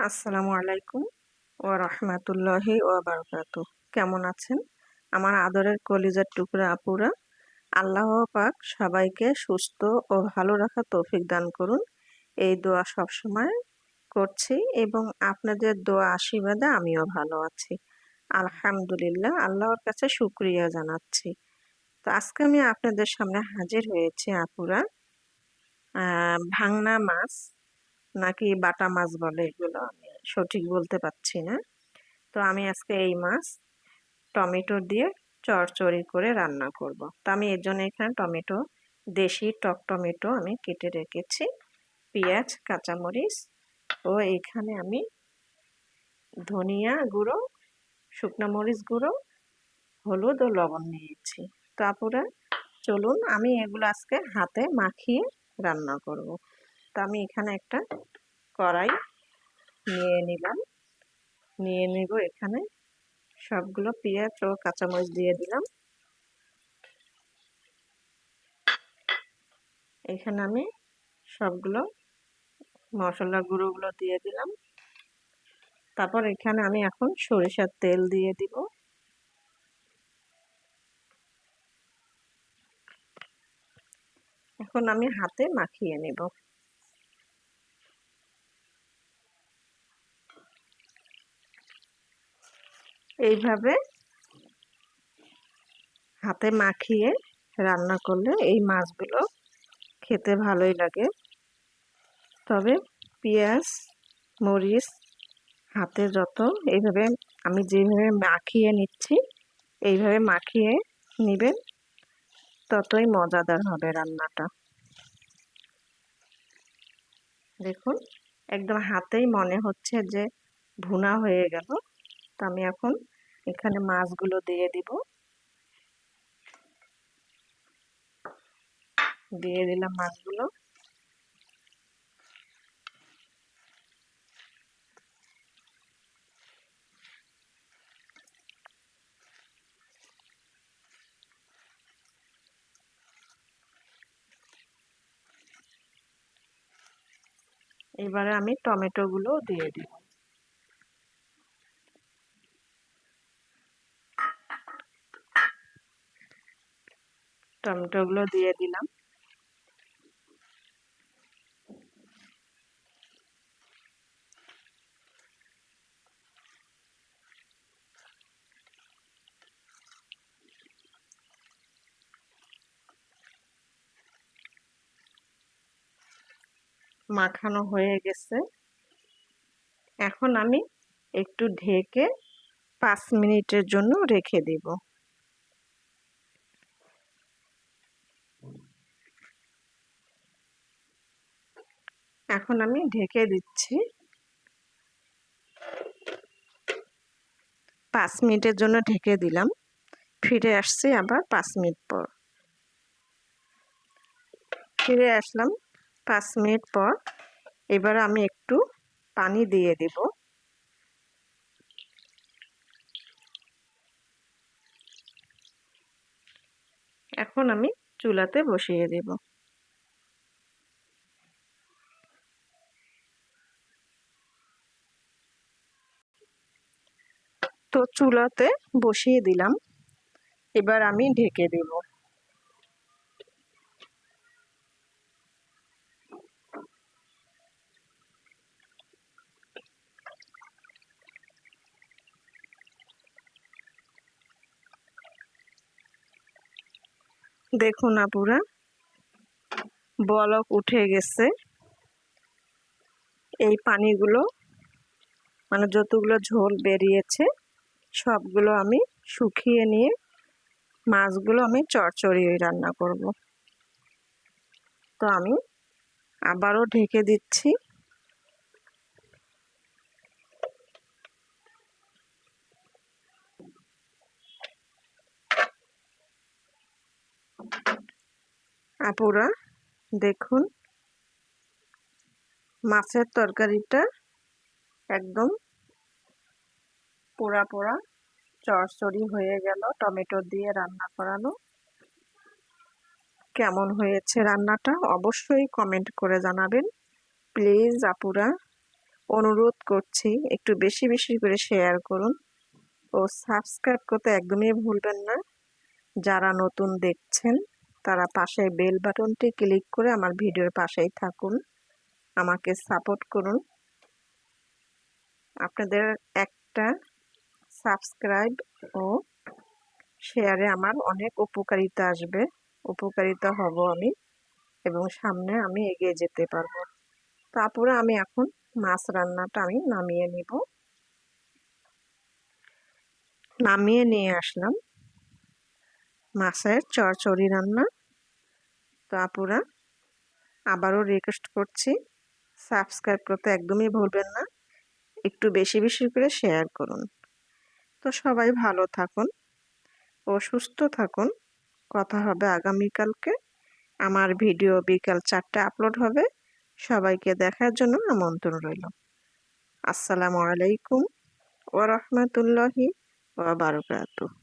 আসসালামু আলাইকুম ও রহমাতুল্লাহি ও বারকাত কেমন আছেন? আমার আদরের কলিজার টুকরা আপুরা, আল্লাহ পাক সবাইকে সুস্থ ও ভালো রাখা তৌফিক দান করুন। এই দোয়া সবসময় করছি এবং আপনাদের দোয়া আশীর্বাদে আমিও ভালো আছি। আলহামদুলিল্লাহ, আল্লাহর কাছে শুক্রিয়া জানাচ্ছি। তো আজকে আমি আপনাদের সামনে হাজির হয়েছি আপুরা। ভাংনা মাছ নাকি বাটা মাছ বলে এগুলো আমি সঠিক বলতে পারছি না তো আমি আজকে এই মাছ টমেটো দিয়ে চড়চড়ি করে রান্না করব। তো আমি এর জন্য এখানে টমেটো, দেশি টক টমেটো আমি কেটে রেখেছি পেঁয়াজ, কাঁচামরিচ ও এখানে আমি ধনিয়া গুঁড়ো, শুকনো মরিচ গুঁড়ো, হলুদ ও লবণ নিয়েছি তারপরে চলুন আমি এগুলো আজকে হাতে মাখিয়ে রান্না করব। তো আমি এখানে একটা কড়াই নিয়ে নিলাম। নিয়ে নেব এখানে সবগুলো পেঁয়াজ ও কাঁচামরিচ দিয়ে দিলাম। এখানে আমি সবগুলো মশলা গুঁড়োগুলো দিয়ে দিলাম। তারপর এখানে আমি এখন সরিষার তেল দিয়ে দিব। এখন আমি হাতে মাখিয়ে নেব। এইভাবে হাতে মাখিয়ে রান্না করলে এই মাছগুলো খেতে ভালোই লাগে। তবে পেঁয়াজ, মরিচ হাতে যত এইভাবে আমি যেভাবে মাখিয়ে নিচ্ছি, এইভাবে মাখিয়ে নেবেন, ততই মজাদার হবে রান্নাটা। দেখুন, একদম হাতেই মনে হচ্ছে যে ভুনা হয়ে গেল। তো আমি এখন এখানে মাছগুলো দিয়ে দিব। দিয়ে দিলাম মাছগুলো। এবারে আমি টমেটোগুলো দিয়ে দিব। টমেটোগুলো দিয়ে দিলাম। মাখানো হয়ে গেছে। এখন আমি একটু ঢেকে পাঁচ মিনিটের জন্য রেখে দিব। এখন আমি ঢেকে দিচ্ছি। পাঁচ মিনিটের জন্য ঢেকে দিলাম। ফিরে আসছি আবার পাঁচ মিনিট পর। ফিরে আসলাম পাঁচ মিনিট পর। এবার আমি একটু পানি দিয়ে দেব। এখন আমি চুলাতে বসিয়ে দেব তো চুলাতে বসিয়ে দিলাম। এবার আমি ঢেকে দেব। দেখুন আপুরা, বলক উঠে গেছে। এই পানিগুলো মানে যতগুলো ঝোল বেরিয়েছে সবগুলো আমি শুকিয়ে নিয়ে মাছগুলো আমি চড়চড়ি রান্না করব। তো আমি আবারও ঢেকে দিচ্ছি। আপুরা, দেখুন, মাছের তরকারিটা একদম পোড়া পোড়া, চড়চড়ি হয়ে গেল, টমেটো দিয়ে রান্না করানো কেমন হয়েছে রান্নাটা অবশ্যই কমেন্ট করে জানাবেন। প্লিজ আপুরা, অনুরোধ করছি একটু বেশি বেশি করে শেয়ার করুন ও সাবস্ক্রাইব করতে একদমই ভুলবেন না। যারা নতুন দেখছেন, তারা পাশে বেল বাটনটি ক্লিক করে আমার ভিডিওর পাশেই থাকুন। আমাকে সাপোর্ট করুন। আপনাদের একটা সাবস্ক্রাইব ও শেয়ারে আমার অনেক উপকারিতা আসবে। উপকারিতা হব আমি এবং সামনে আমি এগিয়ে যেতে পারব। তারপরে আমি এখন মাছ রান্নাটা আমি নামিয়ে নিব। নামিয়ে নিয়ে আসলাম মাছের চরচড়ি রান্না। তো আপুরা আবারও রিকোয়েস্ট করছি সাবস্ক্রাইব করতে একদমই ভুলবেন না। একটু বেশি বেশি করে শেয়ার করুন। তো সবাই ভালো থাকুন ও সুস্থ থাকুন। কথা হবে আগামীকালকে। আমার ভিডিও বিকাল চারটে আপলোড হবে। সবাইকে দেখার জন্য আমন্ত্রণ রইল। আসসালামু আলাইকুম ওয়া রাহমাতুল্লাহি ওয়া বারাকাতুহু।